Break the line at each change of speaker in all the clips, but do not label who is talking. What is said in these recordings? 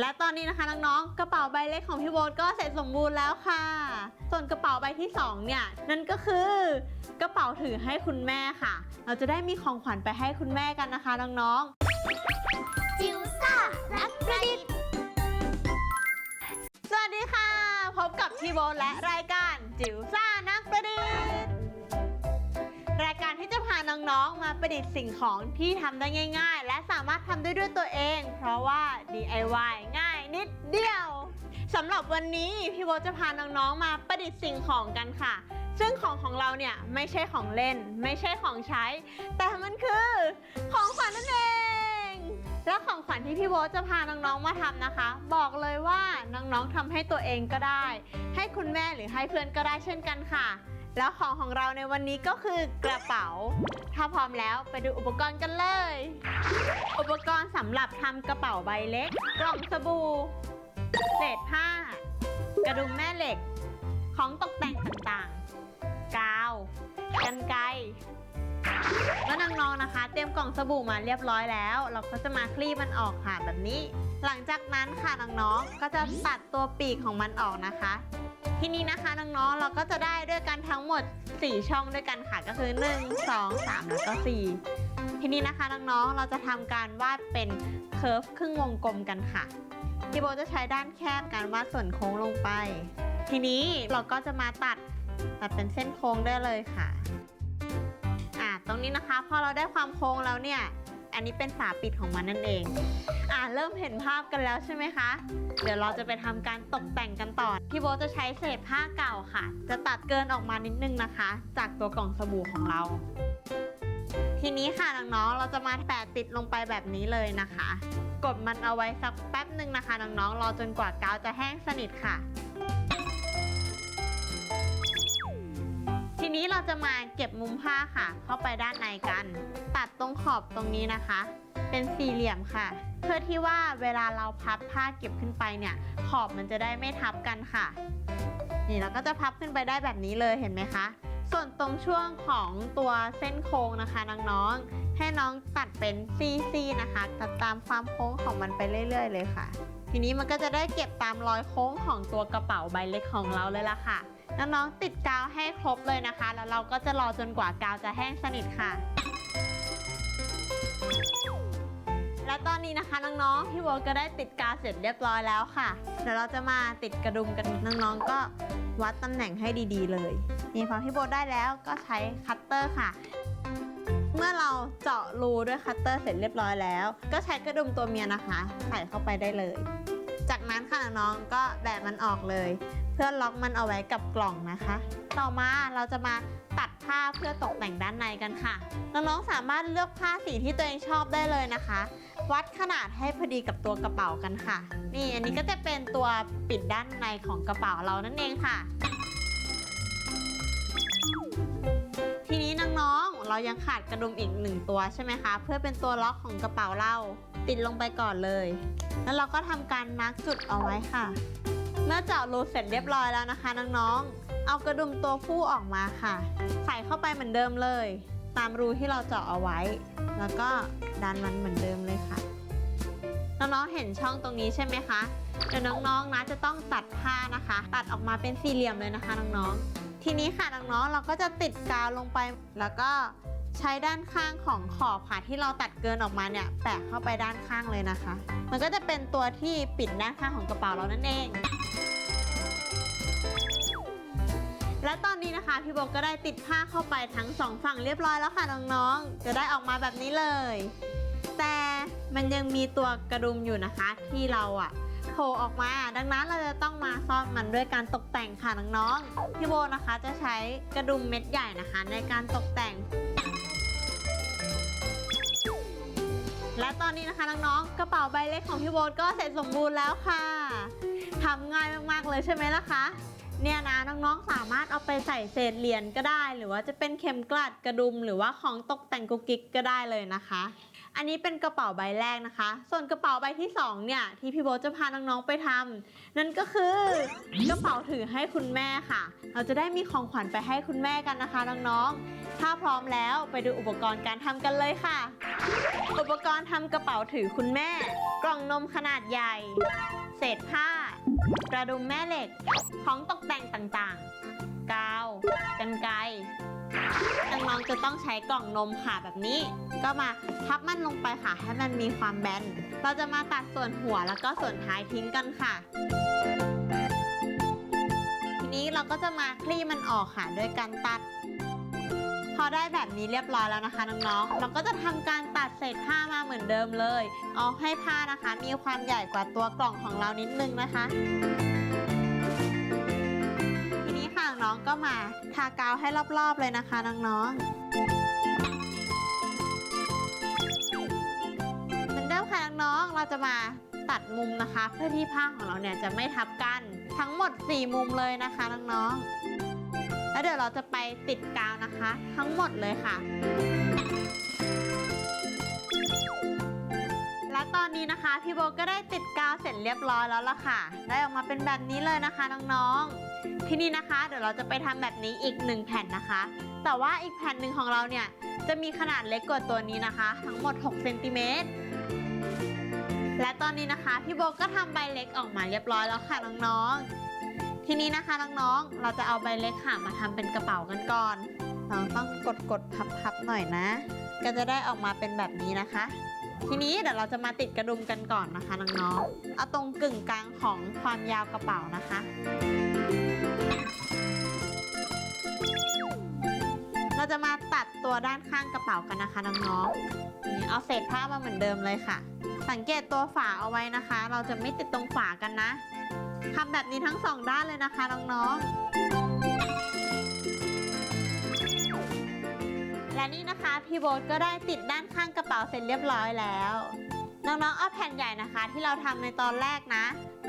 และตอนนี้นะคะน้องๆ กระเป๋าใบเล็กของพี่โบ๊ทก็เสร็จสมบูรณ์แล้วค่ะ ส่วนกระเป๋าใบที่สองเนี่ยนั่นก็คือกระเป๋าถือให้คุณแม่ค่ะ เราจะได้มีของขวัญไปให้คุณแม่กันนะคะน้องๆ
จิ๋วซ่ารักประดิษฐ์
สวัสดีค่ะ พบกับพี่โบทและรายการจิ๋วซ่านักประดิษฐ์รายกาน้องๆ มาประดิษฐ์สิ่งของที่ทำได้ง่าย ๆ และสามารถทำได้ด้วยตัวเอง เพราะว่า DIY ง่ายนิดเดียวสำหรับวันนี้พี่โบจะพาน้องๆ มาประดิษฐ์สิ่งของกันค่ะ ซึ่งของของเราเนี่ยไม่ใช่ของเล่น ไม่ใช่ของใช้ แต่มันคือ ของขวัญนั่นเองและของขวัญที่พี่โบ๊ทจะพาน้องๆ มาทำนะคะ บอกเลยว่าน้องๆทำให้ตัวเองก็ได้ ให้คุณแม่หรือให้เพื่อนก็ได้เช่นกันค่ะ แล้วของของเราในวันนี้ก็คือกระเป๋า ถ้าพร้อมแล้วไปดูอุปกรณ์กันเลย อุปกรณ์สำหรับทำกระเป๋าใบเล็ก กล่องสบู่ เศษผ้า กระดุมแม่เหล็ก ของตกแต่งต่างๆ กาว กันไกรแล้วน้องๆนะคะ เตรียมกล่องสบู่มาเรียบร้อยแล้ว เราก็จะมาคลี่มันออกค่ะแบบนี้ หลังจากนั้นค่ะน้องๆก็จะตัดตัวปีกของมันออกนะคะ ทีนี้นะคะน้องๆเราก็จะได้ด้วยกันทั้งหมด 4 ช่องด้วยกันค่ะก็คือ 1 2 3 แล้วก็ 4 ทีนี้นะคะน้องๆเราจะทำการวาดเป็นเคิร์ฟครึ่งวงกลมกันค่ะพี่โบจะใช้ด้านแคบการวาดส่วนโค้งลงไป ทีนี้เราก็จะมาตัดตัดเป็นเส้นโค้งได้เลยค่ะอ่าตรงนี้นะคะพอเราได้ความโค้งแล้วเนี่ย อันนี้เป็นฝาปิดของมันนั่นเอง อ่าเริ่มเห็นภาพกันแล้วใช่ไหมคะ เดี๋ยวเราจะไปทำการตกแต่งกันต่อ พี่โบจะใช้เศษผ้าเก่าค่ะ จะตัดเกินออกมานิดนึงนะคะ จากตัวกล่องสบู่ของเรา ทีนี้ค่ะน้องๆ เราจะมาแปะติดลงไปแบบนี้เลยนะคะ กดมันเอาไว้สักแป๊บหนึ่งนะคะน้องๆ รอจนกว่ากาวจะแห้งสนิทค่ะ นี้เราจะมาเก็บมุมผ้าค่ะ เข้าไปด้านในกัน ตัดตรงขอบตรงนี้นะคะ เป็นสี่เหลี่ยมค่ะ เพื่อที่ว่าเวลาเราพับผ้าเก็บขึ้นไปเนี่ย ขอบมันจะได้ไม่ทับกันค่ะ นี่เราก็จะพับขึ้นไปได้แบบนี้เลยเห็นไหมคะ ส่วนตรงช่วงของตัวเส้นโค้งนะคะน้องๆให้น้องตัดเป็นซี่ๆนะคะ ตัดตามความโค้งของมันไปเรื่อย ๆ เลยค่ะ ทีนี้มันก็จะได้เก็บตามรอยโค้งของตัวกระเป๋าใบเล็กของเราเลยล่ะค่ะ น้องๆติดกาวให้ครบเลยนะคะ แล้วเราก็จะรอจนกว่ากาวจะแห้งสนิทค่ะ และตอนนี้นะคะน้องๆพี่โบก็ได้ติดกาวเสร็จเรียบร้อยแล้วค่ะเดี๋ยวเราจะมาติดกระดุมกันน้องๆก็วัดตำแหน่งให้ดีๆ เลย นี่พอพี่โบได้แล้วก็ใช้คัตเตอร์ค่ะ เมื่อเราเจาะรูด้วยคัตเตอร์เสร็จเรียบร้อยแล้ว ก็ใช้กระดุมตัวเมียนะคะ ใส่เข้าไปได้เลย จากนั้นค่ะน้องๆก็แบะมันออกเลย เพื่อล็อกมันเอาไว้กับกล่องนะคะ ต่อมาเราจะมาตัดผ้าเพื่อตกแต่งด้านในกันค่ะ น้องๆสามารถเลือกผ้าสีที่ตัวเองชอบได้เลยนะคะ วัดขนาดให้พอดีกับตัวกระเป๋ากันค่ะ นี่อันนี้ก็จะเป็นตัวปิดด้านในของกระเป๋าเรานั่นเองค่ะ ทีนี้น้องๆเรายังขาดกระดุมอีกหนึ่งตัวใช่ไหมคะ เพื่อเป็นตัวล็อกของกระเป๋าเรา ติดลงไปก่อนเลย แล้วเราก็ทำการมาร์กจุดเอาไว้ค่ะ เมื่อเจาะรูเสร็จเรียบร้อยแล้วนะคะน้องๆ เอากระดุมตัวผู้ออกมาค่ะ ใส่เข้าไปเหมือนเดิมเลย ตามรูที่เราเจาะเอาไว้ แล้วก็ดันมันเหมือนเดิมเลยค่ะน้องๆ เห็นช่องตรงนี้ใช่ไหมคะ เดี๋ยวน้องๆ นะจะต้องตัดผ้านะคะ ตัดออกมาเป็นสี่เหลี่ยมเลยนะคะน้องๆ ทีนี้ค่ะน้องๆ เราก็จะติดกาวลงไป แล้วก็ ใช้ด้านข้างของขอบค่ะที่เราตัดเกินออกมาเนี่ยแปะเข้าไปด้านข้างเลยนะคะ มันก็จะเป็นตัวที่ปิดด้านข้างของกระเป๋าเรานั่นเอง และตอนนี้นะคะพี่โบก็ได้ติดผ้าเข้าไปทั้งสองฝั่งเรียบร้อยแล้วค่ะน้องๆจะได้ออกมาแบบนี้เลย แต่มันยังมีตัวกระดุมอยู่นะคะที่เราอะโผล่ออกมา ดังนั้นเราจะต้องมาซ่อนมันด้วยการตกแต่งค่ะน้องๆพี่โบนะคะจะใช้กระดุมเม็ดใหญ่นะคะ ในการตกแต่ง และตอนนี้นะคะน้องๆ กระเป๋าใบเล็กของพี่โบทก็เสร็จสมบูรณ์แล้วค่ะทำง่ายมากๆเลยใช่ไหมล่ะคะเนี่ยนะน้องๆ สามารถเอาไปใส่เศษเหรียญก็ได้ หรือว่าจะเป็นเข็มกลัดกระดุม หรือว่าของตกแต่งกุ๊กกิ๊กก็ได้เลยนะคะ อันนี้เป็นกระเป๋าใบแรกนะคะ ส่วนกระเป๋าใบที่สองเนี่ยที่พี่โบจะพาน้องๆ ไปทำนั่นก็คือกระเป๋าถือให้คุณแม่ค่ะ เราจะได้มีของขวัญไปให้คุณแม่กันนะคะน้องๆ ถ้าพร้อมแล้วไปดูอุปกรณ์การทำกันเลยค่ะ อุปกรณ์ทำกระเป๋าถือคุณแม่ กล่องนมขนาดใหญ่ เศษผ้า กระดุมแม่เหล็ก ของตกแต่งต่างๆ กาว กันไกรน้องๆจะต้องใช้กล่องนมค่ะแบบนี้ ก็มาพับมันลงไปค่ะให้มันมีความแบน เราจะมาตัดส่วนหัวแล้วก็ส่วนท้ายทิ้งกันค่ะ ทีนี้เราก็จะมาคลี่มันออกค่ะโดยการตัด พอได้แบบนี้เรียบร้อยแล้วนะคะน้องๆ เราก็จะทำการตัดเศษผ้ามาเหมือนเดิมเลย เอาให้ผ้านะคะ มีความใหญ่กว่าตัวกล่องของเรานิดนึงนะคะทีนี้ค่ะน้องก็มาทากาวให้รอบๆเลยนะคะน้องๆเหมือนเดิมค่ะน้องๆ เราจะมาตัดมุมนะคะ เพื่อที่ผ้าของเราเนี่ยจะไม่ทับกัน ทั้งหมด 4 มุมเลยนะคะน้องๆ แล้วเดี๋ยวเราจะไปติดกาวนะคะ ทั้งหมดเลยค่ะ และตอนนี้นะคะพี่โบก็ได้ติดกาวเสร็จเรียบร้อยแล้วล่ะค่ะ ได้ออกมาเป็นแบบนี้เลยนะคะน้องๆที่นี่นะคะ เดี๋ยวเราจะไปทำแบบนี้อีกหนึ่งแผ่นนะคะ แต่ว่าอีกแผ่นหนึ่งของเราเนี่ยจะมีขนาดเล็กกว่าตัวนี้นะคะ ทั้งหมด6เซนติเมตรและตอนนี้นะคะพี่โบก็ทำใบเล็กออกมาเรียบร้อยแล้วค่ะน้องๆ ทีนี้นะคะน้องๆ เราจะเอาใบเล็กค่ะมาทำเป็นกระเป๋ากันก่อน เราต้องกดกดพับพับๆหน่อยนะ ก็จะได้ออกมาเป็นแบบนี้นะคะ ทีนี้เดี๋ยวเราจะมาติดกระดุมกันก่อนนะคะน้องๆ เอาตรงกึ่งกลางของความยาวกระเป๋านะคะเราจะมาตัดตัวด้านข้างกระเป๋ากันนะคะน้องๆ เอาเศษผ้ามาเหมือนเดิมเลยค่ะ สังเกตตัวฝาเอาไว้นะคะ เราจะไม่ติดตรงฝากันนะ ทำแบบนี้ทั้งสองด้านเลยนะคะน้องๆ และนี่นะคะพี่โบ๊ทก็ได้ติดด้านข้างกระเป๋าเสร็จเรียบร้อยแล้ว น้องๆเอาแผ่นใหญ่นะคะ ที่เราทำในตอนแรกนะ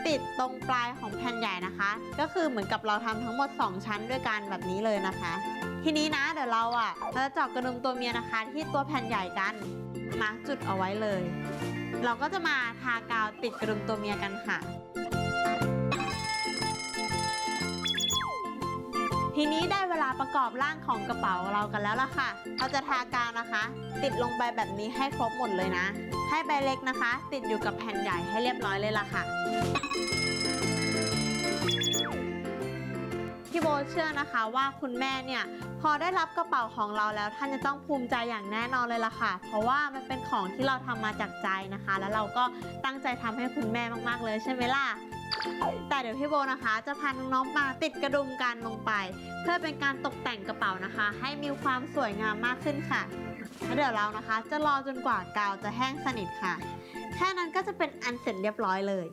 ติดตรงปลายของแผ่นใหญ่นะคะ ก็คือเหมือนกับเราทำทั้งหมด 2 ชั้นด้วยกันแบบนี้เลยนะคะ ทีนี้นะเดี๋ยวเราอะเราจะเจาะกระดุมตัวเมียนะคะ ที่ตัวแผ่นใหญ่กันมาร์กจุดเอาไว้เลย เราก็จะมาทากาวติดกระดุมตัวเมียกันค่ะ ทีนี้ได้เวลาประกอบร่างของกระเป๋าเรากันแล้วล่ะค่ะ เราจะทากาวนะคะ ติดลงไปแบบนี้ให้ครบหมดเลยนะ ให้ใบเล็กนะคะ ติดอยู่กับแผ่นใหญ่ให้เรียบร้อยเลยล่ะค่ะพี่โบเชื่อนะคะว่าคุณแม่เนี่ยพอได้รับกระเป๋าของเราแล้วท่านจะต้องภูมิใจอย่างแน่นอนเลยล่ะค่ะ เพราะว่ามันเป็นของที่เราทำมาจากใจนะคะ แล้วเราก็ตั้งใจทำให้คุณแม่มากๆเลยใช่ไหมล่ะ แต่เดี๋ยวพี่โบนะคะจะพาน้องๆมาติดกระดุมกันลงไป เพื่อเป็นการตกแต่งกระเป๋านะคะ ให้มีความสวยงามมากขึ้นค่ะแล้วเดี๋ยวเรานะคะ จะรอจนกว่ากาวจะแห้งสนิทค่ะ แค่นั้นก็จะเป็นอันเสร็จเรียบร้อยเลย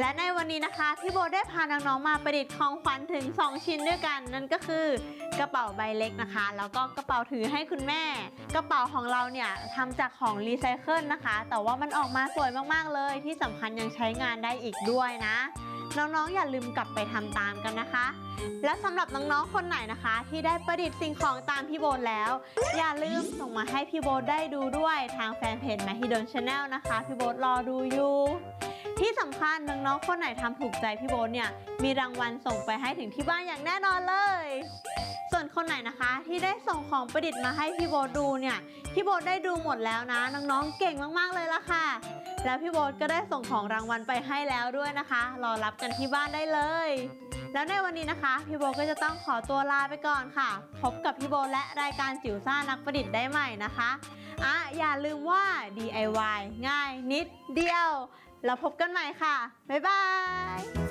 และในวันนี้นะคะพี่โบได้พาน้องๆมาประดิษฐ์ของขวัญถึง 2 ชิ้นด้วยกัน นั่นก็คือกระเป๋าใบเล็กนะคะ แล้วก็กระเป๋าถือให้คุณแม่ กระเป๋าของเราเนี่ยทำจากของรีไซเคิลนะคะ แต่ว่ามันออกมาสวยมากๆเลย ที่สำคัญยังใช้งานได้อีกด้วยนะน้องๆ อย่าลืมกลับไปทำตามกันนะคะ และสำหรับน้องๆ คนไหนนะคะ ที่ได้ประดิษฐ์สิ่งของตามพี่โบนแล้ว อย่าลืมส่งมาให้พี่โบทได้ดูด้วยทางแฟนเพจ m a h i d o n Channel นะคะ พี่โบทรอดูอยู่ ที่สำคัญน้องๆ คนไหนทำถูกใจพี่โบทเนี่ย มีรางวัลส่งไปให้ถึงที่บ้านอย่างแน่นอนเลย ส่วนคนไหนนะคะที่ได้ส่งของประดิษฐ์มาให้พี่โบทดูเนี่ย พี่โบทได้ดูหมดแล้วนะ น้องๆ เก่งมากๆ เลยละค่ะ แล้วพี่โบทก็ได้ส่งของรางวัลไปให้แล้วด้วยนะคะ รอรับกันที่บ้านได้เลย แล้วในวันนี้นะคะ พี่โบทก็จะต้องขอตัวลาไปก่อนค่ะ พบกับพี่โบทและรายการจิ๋วซ่านักประดิษฐ์ได้ใหม่นะคะอะอย่าลืมว่า DIY ง่ายนิดเดียว แล้วพบกันใหม่ค่ะ บ๊ายบาย